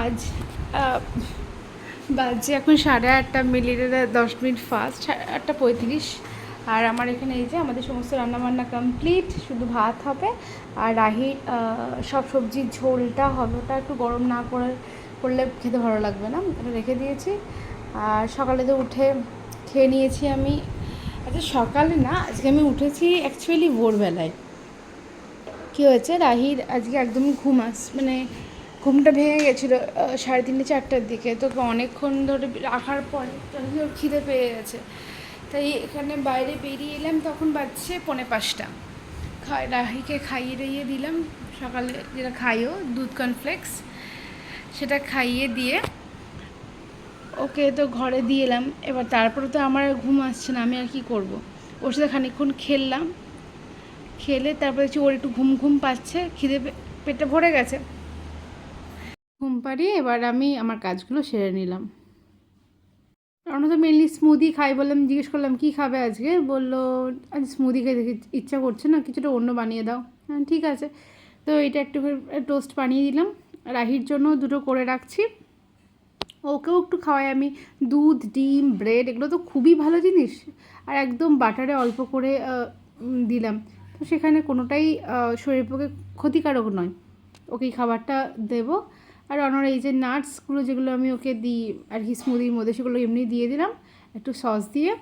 আজ বাজে এখন সাড়ে আটটা মিলিয়ে দশ মিনিট ফাস্ট আটটা পঁয়ত্রিশ। আর আমার এখানে এই যে আমাদের সমস্ত রান্নাবান্না কমপ্লিট শুধু ভাত হবে। আর রাহির সব সবজির ঝোলটা হবে ওটা একটু গরম না করে, করলে খেতে ভালো লাগবে না। এটা রেখে দিয়েছি। আর সকালে তো উঠে খেয়ে নিয়েছি আমি। আচ্ছা সকালে না, আজকে আমি উঠেছি অ্যাকচুয়ালি ভোরবেলায়। কী হয়েছে? রাহির আজকে একদম ঘুম আস মানে ঘুমটা ভেঙে গেছিল সাড়ে তিনটে চারটার দিকে। তো অনেকক্ষণ ধরে রাখার পরে খিদে পেয়ে গেছে। তাই এখানে বাইরে বেরিয়ে এলাম, তখন বাজছে পনে পাঁচটা। খাই, রাহিকে খাইয়ে টাইয়ে দিলাম। সকালে যেটা খাইও, দুধ কর্নফ্লেক্স সেটা খাইয়ে দিয়ে ওকে তো ঘরে দিয়ে এলাম। এবার তারপরে তো আমার ঘুম আসছে না, আমি আর কি করব? ওর সাথে খানিকক্ষণ খেললাম। খেলে তারপরে দেখছি ওর একটু ঘুম ঘুম পাচ্ছে, খিদে পেটে ভরে গেছে। ঘুম পাড়িয়ে এবার আমি আমার কাজগুলো সেরে নিলাম। আমরা তো মেনলি স্মুদি খাই বললাম, জিজ্ঞেস করলাম, কী খাবে আজকে? বলল, আজ স্মুদি খেতে ইচ- ইচ্ছা করছে না, কিছুটা অন্য বানিয়ে দাও। হ্যাঁ ঠিক আছে। তো এটা একটু টোস্ট বানিয়ে দিলাম। রাহির জন্য দুটো করে রাখছি। ওকেও একটু খাওয়াই আমি। দুধ, ডিম ব্রেড এগুলো তো খুবই ভালো জিনিস। আর একদম বাটারে অল্প করে দিলাম। তো সেখানে কোনোটাই শরীরের পক্ষে ক্ষতিকারক নয়। ওকে খাবারটা দেবো। আর অনার এই যে নাটসগুলো যেগুলো আমি ওকে দিই আর কি স্মুদির মধ্যে সেগুলো এমনি দিয়ে দিলাম একটু সস দিয়ে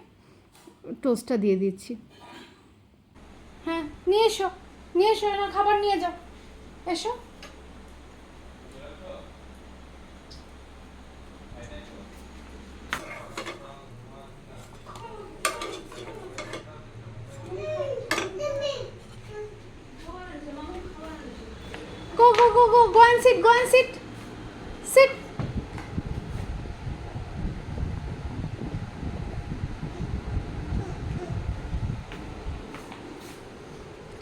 টোস্টটা দিয়ে দিচ্ছি হ্যাঁ নিয়ে এসো নিয়ে এসো না খাবার নিয়ে যাও এসো Go, go, go, go. Go and sit. Go and. Sit.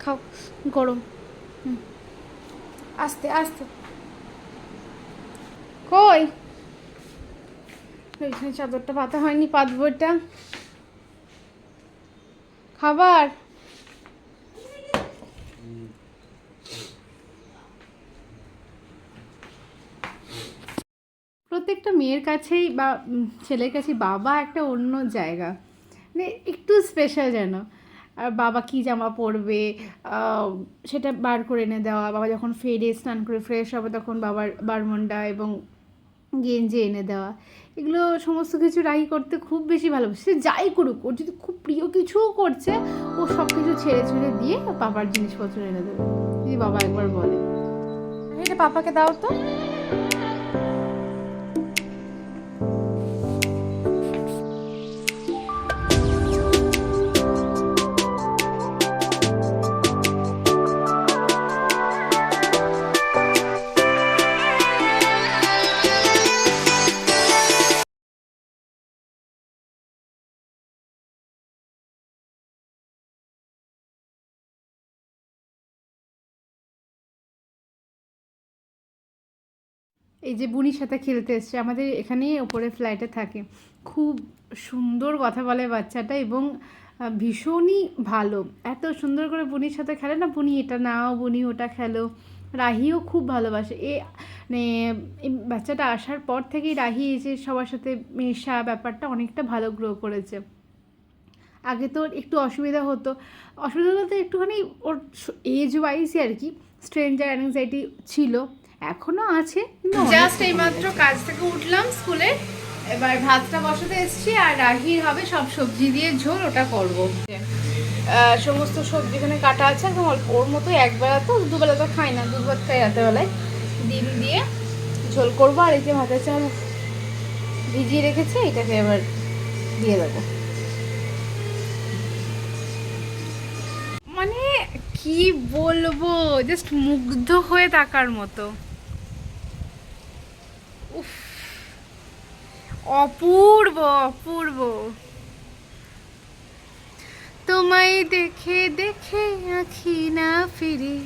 খাও, গরম। আস্তে আস্তে। কই? ওইখানে চাদরটা পাতা হয়নি, পাতবো খাবার? প্রত্যেকটা মেয়ের কাছেই বা ছেলের কাছেই বাবা একটা অন্য জায়গা। মানে একটু স্পেশাল যেন। বাবা কী জামা পরবে সেটা বার করে এনে দেওয়া, বাবা যখন ফেরে স্নান করে ফ্রেশ হবে তখন বাবার বারমন্ডা এবং গেঞ্জি এনে দেওয়া। এগুলো সমস্ত কিছু রাই করতে খুব বেশি ভালোবাসে, সে যাই করুক, ওর যদি খুব প্রিয় কিছুও করছে, ও সব কিছু ছেড়ে ছেড়ে দিয়ে বাবার জিনিসপত্র এনে দেবে। যদি বাবা একবার বলে। এটা পাপাকে দাও তো। এই যে বুনির সাথে খেলতে এসছে, আমাদের এখানেই ওপরে ফ্ল্যাটে থাকে। খুব সুন্দর কথা বলে বাচ্চাটা এবং ভীষণই ভালো। এত সুন্দর করে বুনির সাথে খেলে না, বুনি এটা নাও, বুনি ওটা খেলো। রাহিও খুব ভালোবাসে। এ মানে বাচ্চাটা আসার পর থেকেই রাহি এই যে সবার সাথে মেশা, ব্যাপারটা অনেকটা ভালো গ্রো করেছে। আগে তো একটু অসুবিধা হতো। অসুবিধা বলতে একটুখানি ওর এজ ওয়াইজই আর কি স্ট্রেঞ্জার অ্যাংজাইটি ছিল। এখনও আছে জাস্ট এইমাত্র কাজ থেকে উঠলাম স্কুলে, এবার ভাতটা বসাতে এসেছি আর রাহির হবে সব সবজি দিয়ে ঝোল, ওটা করব। সমস্ত সবজি এখানে কাটা আছে, একদম অল্প, ওর মতো একবেলা তো, দুবেলা তো খাই না দুবার খাই রাতেবেলায় ডিম দিয়ে ঝোল করব, আর এই যে ভাতের চাল ভিজিয়ে রেখেছি, এটাকে এবার দিয়ে দেবো। কি বলব? জাস্ট মুগ্ধ হয়ে তাকার মতো। উফ। অপূর্ব অপূর্ব। তোমায় দেখে দেখে আঁখি না ফিরে।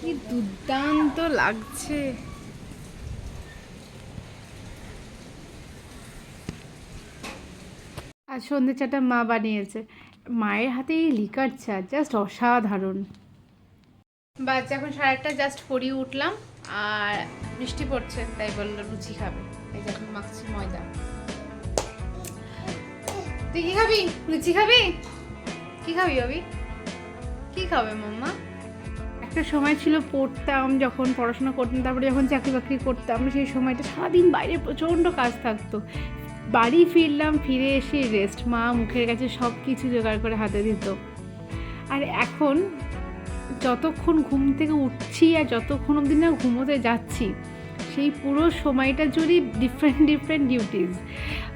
কি দুর্দান্ত লাগছে। আর সন্ধ্যে চাটা মা বানিয়েছে। মায়ের হাতে এই লিকার চা জাস্ট অসাধারণ। বাচ্চা, এখন সাড়ে আটটা জাস্ট পরিয়ে উঠলাম। আর বৃষ্টি পড়ছে, তাই বলল লুচি খাবে। এই যে এখন মাখছি ময়দা। তুই কি খাবি? লুচি খাবি? কি খাবি অবি কি খাবে মাম্মা? একটা সময় ছিল পড়তাম, যখন পড়াশোনা করতাম, তারপরে যখন চাকরি বাকরি করতাম, সেই সময়টা সারাদিন বাইরে প্রচণ্ড কাজ থাকতো। বাড়ি ফিরলাম, ফিরে এসে রেস্ট মা মুখের কাছে সব কিছু জোগাড় করে হাতে দিত। আর এখন যতক্ষণ ঘুম থেকে উঠছি আর যতক্ষণ অবধি না ঘুমোতে যাচ্ছি, সেই পুরো সময়টা জুড়ে ডিফারেন্ট ডিফারেন্ট ডিউটিস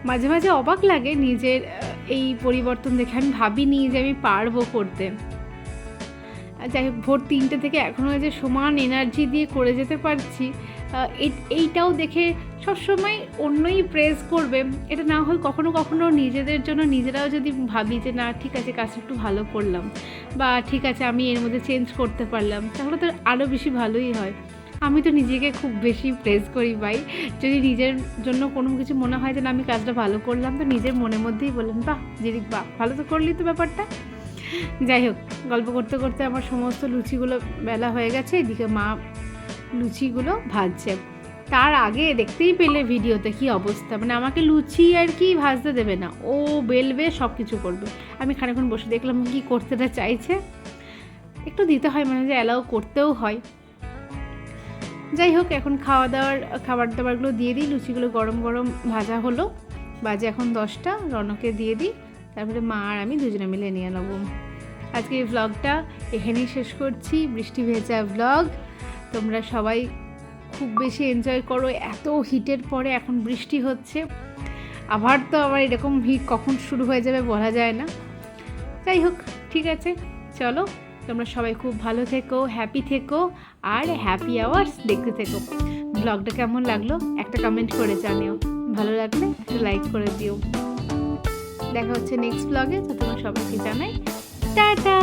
মাঝে মাঝে অবাক লাগে নিজের এই পরিবর্তন দেখে। আমি ভাবিনি যে আমি পারব করতে। যাই হোক, ভোর তিনটে থেকে এখনও যে সমান এনার্জি দিয়ে করে যেতে পারছি এই- এইটাও দেখে সবসময় অন্যই প্রেস করবে। এটা না হয় কখনো কখনো নিজেদের জন্য নিজেরাও যদি ভাবি যে, না, ঠিক আছে, কাজটা একটু ভালো করলাম বা ঠিক আছে, আমি এর মধ্যে চেঞ্জ করতে পারলাম, তাহলে তো আরও বেশি ভালোই হয়। আমি তো নিজেকে খুব বেশি প্রেস করি, ভাই। যদি নিজের জন্য কোনো কিছু মনে হয় যে, না, আমি কাজটা ভালো করলাম, তো নিজের মনের মধ্যেই বললাম বাহ, জিরিক, বাহ, ভালো তো করলি তো ব্যাপারটা। যাই হোক, গল্প করতে করতে আমার সমস্ত লুচিগুলো বেলা হয়ে গেছে, এদিকে মা লুচিগুলো ভাজছে। তার আগে দেখতেই পেলে ভিডিওতে কি অবস্থা। মানে আমাকে লুচি আর কি ভাজতে দেবে না। ও বেলবে সব কিছু করবে। আমি খানিক্ষণ বসে দেখলাম কি করতেটা চাইছে। একটু দিতে হয় মানে যে অ্যালাউ করতেও হয়। যাই হোক, এখন খাওয়া দাওয়ার খাবার দাবারগুলো দিয়ে দিই। লুচিগুলো গরম গরম ভাজা হলো। বাজে এখন দশটা। রনকে দিয়ে দিই। তারপরে মা আর আমি দুজনে মিলে নিয়ে নেব। আজকে এই ভ্লগটা এখানেই শেষ করছি। বৃষ্টি ভেজা ভ্লগ তোমরা সবাই খুব বেশি এনজয় করো। এত হিটের পরে এখন বৃষ্টি হচ্ছে। আবার তো আবার এরকম হিট কখন শুরু হয়ে যাবে বলা যায় না। যাই হোক, ঠিক আছে, চলো। তোমরা সবাই খুব ভালো থেকো হ্যাপি থেকো, আর হ্যাপি আওয়ার্স দেখতে থেকো। ব্লগটা কেমন লাগল, একটা কমেন্ট করে জানিও। ভালো লাগলে একটু লাইক করে দিও। দেখা হচ্ছে নেক্সট ব্লগে তো তোমরা সবাইকে জানাই, টাটা!